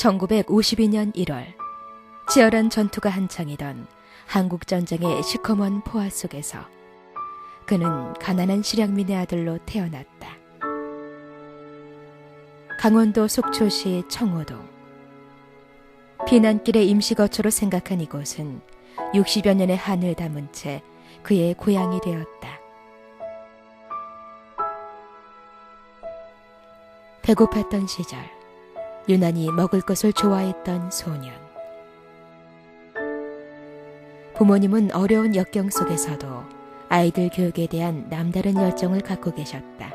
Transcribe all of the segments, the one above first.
1952년 1월 치열한 전투가 한창이던 한국 전쟁의 시커먼 포화 속에서 그는 가난한 실향민의 아들로 태어났다. 강원도 속초시 청호동 피난길의 임시거처로 생각한 이곳은 60여 년의 한을 담은 채 그의 고향이 되었다. 배고팠던 시절 유난히 먹을 것을 좋아했던 소년. 부모님은 어려운 역경 속에서도 아이들 교육에 대한 남다른 열정을 갖고 계셨다.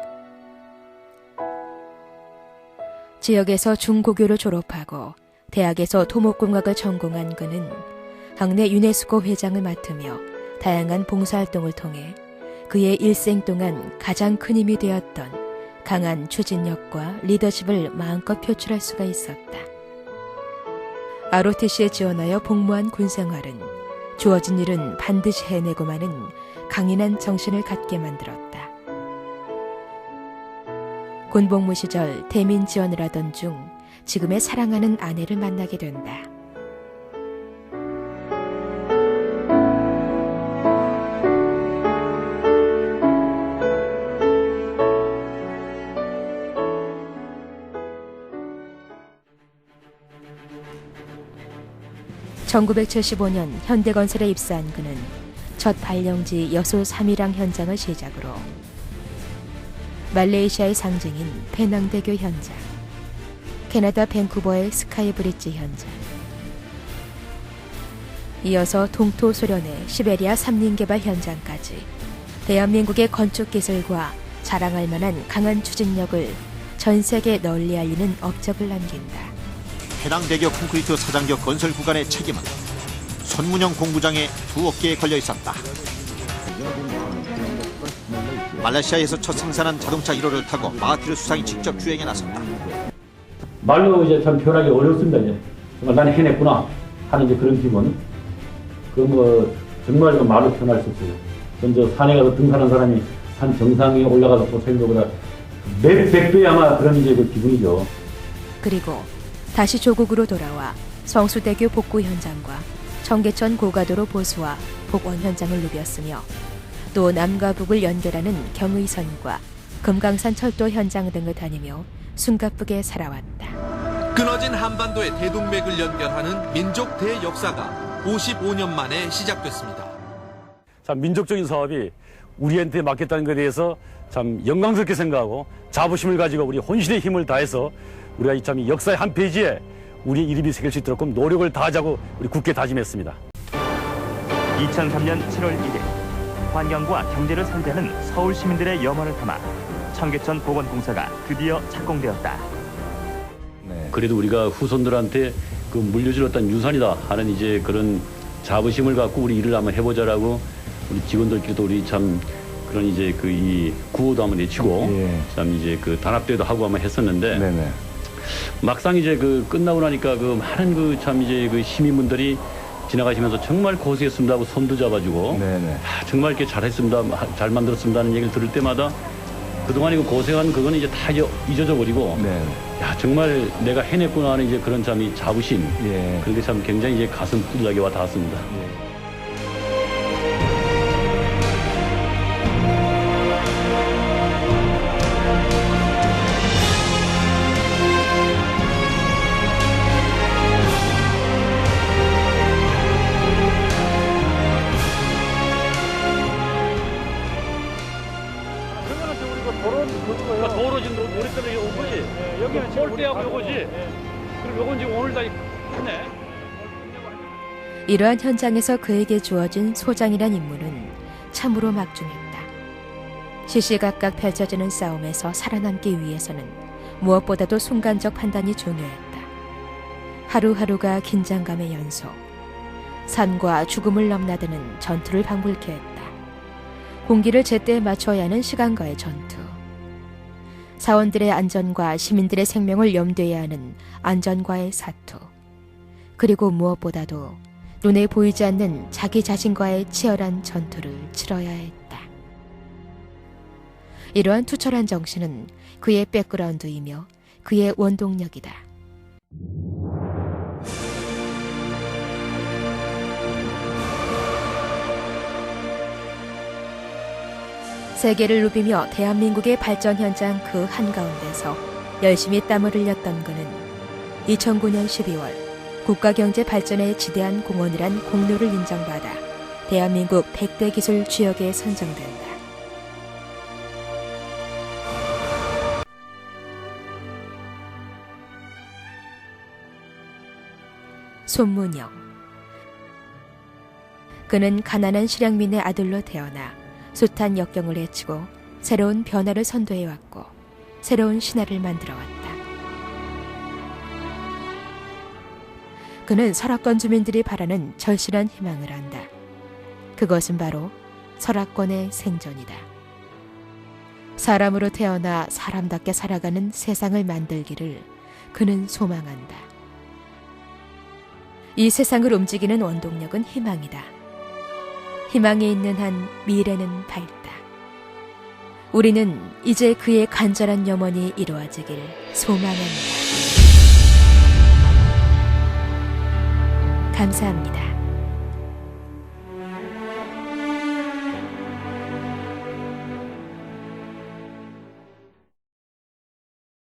지역에서 중고교를 졸업하고 대학에서 토목공학을 전공한 그는 학내 유네스코 회장을 맡으며 다양한 봉사활동을 통해 그의 일생 동안 가장 큰 힘이 되었던 강한 추진력과 리더십을 마음껏 표출할 수가 있었다. ROTC에 지원하여 복무한 군 생활은 주어진 일은 반드시 해내고 마는 강인한 정신을 갖게 만들었다. 군복무 시절 대민 지원을 하던 중 지금의 사랑하는 아내를 만나게 된다. (1975년) 현대건설에 입사한 그는 첫 발령지 여수 3일항 현장을 시작으로 말레이시아의 상징인 페낭대교 현장 캐나다 밴쿠버의 스카이 브릿지 현장 이어서 동토 소련의 시베리아 삼림 개발 현장까지 대한민국의 건축 기술과 자랑할 만한 강한 추진력을 전 세계 널리 알리는 업적을 남긴다. 해낭대교 콘크리트 사장교 건설 구간의 책임은 손문영 공부장의 두 어깨에 걸려 있었다. 말레이시아에서 첫 생산한 자동차 1호를 타고 마하티르 수상이 직접 주행에 나섰다. 말로 이제 참 표현하기 어렵습니다. 이제. 정말 나는 해냈구나 하는 이제 그런 기분. 그뭐 정말 그 말로 표현할 수 없어요. 먼저 산에 가서 등산한 사람이 산 정상에 올라가서 고생는 것보다 몇백 배 아마 그런 이제 그 기분이죠. 그리고 다시 조국으로 돌아와 성수대교 복구 현장과 청계천 고가도로 보수와 복원 현장을 누볐으며 또 남과 북을 연결하는 경의선과 금강산 철도 현장 등을 다니며 숨가쁘게 살아왔다. 끊어진 한반도의 대동맥을 연결하는 민족 대역사가 55년 만에 시작됐습니다. 참 민족적인 사업이 우리한테 맡겼다는 것에 대해서 참 영광스럽게 생각하고 자부심을 가지고 우리 혼신의 힘을 다해서 우리가 참이 역사의 한 페이지에 우리의 이름이 새길 수 있도록 노력을 다하자고 우리 굳게 다짐했습니다. 2003년 7월 1일 환경과 경제를 상대하는 서울 시민들의 염원을 담아 청계천 복원공사가 드디어 착공되었다. 그래도 우리가 후손들한테 그 물려줄 어떤 유산이다 하는 이제 그런 자부심을 갖고 우리 일을 한번 해보자라고 우리 직원들끼리도 우리 참 그런 이제 그 이 구호도 한번 내치고 예. 참 이제 그 단합대회도 하고 한번 했었는데 네네. 막상 이제 그 끝나고 나니까 그 많은 그 참 이제 그 시민분들이 지나가시면서 정말 고생했습니다 하고 손도 잡아주고 네네. 아, 정말 이렇게 잘했습니다 하- 잘 만들었습니다 하는 얘기를 들을 때마다 그동안 이거 고생한 그거는 이제 다 잊어- 잊어져 버리고 네. 야 정말 내가 해냈구나 하는 이제 그런 참이 자부심 예. 그런 게 참 굉장히 이제 가슴 뚫리게 와 닿았습니다. 그 여기는 꼴대하고 요거지. 그럼 요건 지금 오늘 다 했네. 이러한 현장에서 그에게 주어진 소장이란 임무는 참으로 막중했다. 시시각각 펼쳐지는 싸움에서 살아남기 위해서는 무엇보다도 순간적 판단이 중요했다. 하루하루가 긴장감의 연속. 산과 죽음을 넘나드는 전투를 방불케 했다. 공기를 제때 맞춰야 하는 시간과의 전투. 사원들의 안전과 시민들의 생명을 염두해야 하는 안전과의 사투. 그리고 무엇보다도 눈에 보이지 않는 자기 자신과의 치열한 전투를 치러야 했다. 이러한 투철한 정신은 그의 백그라운드이며 그의 원동력이다. 세계를 누비며 대한민국의 발전 현장 그 한가운데서 열심히 땀을 흘렸던 그는 2009년 12월 국가경제 발전에 지대한 공헌을 한 공로를 인정받아 대한민국 100대 기술 주역에 선정된다. 손문영 그는 가난한 실향민의 아들로 태어나 숱한 역경을 헤치고 새로운 변화를 선도해왔고 새로운 신화를 만들어왔다. 그는 설악권 주민들이 바라는 절실한 희망을 한다. 그것은 바로 설악권의 생존이다. 사람으로 태어나 사람답게 살아가는 세상을 만들기를 그는 소망한다. 이 세상을 움직이는 원동력은 희망이다. 희망이 있는 한 미래는 밝다. 우리는 이제 그의 간절한 염원이 이루어지길 소망합니다. 감사합니다.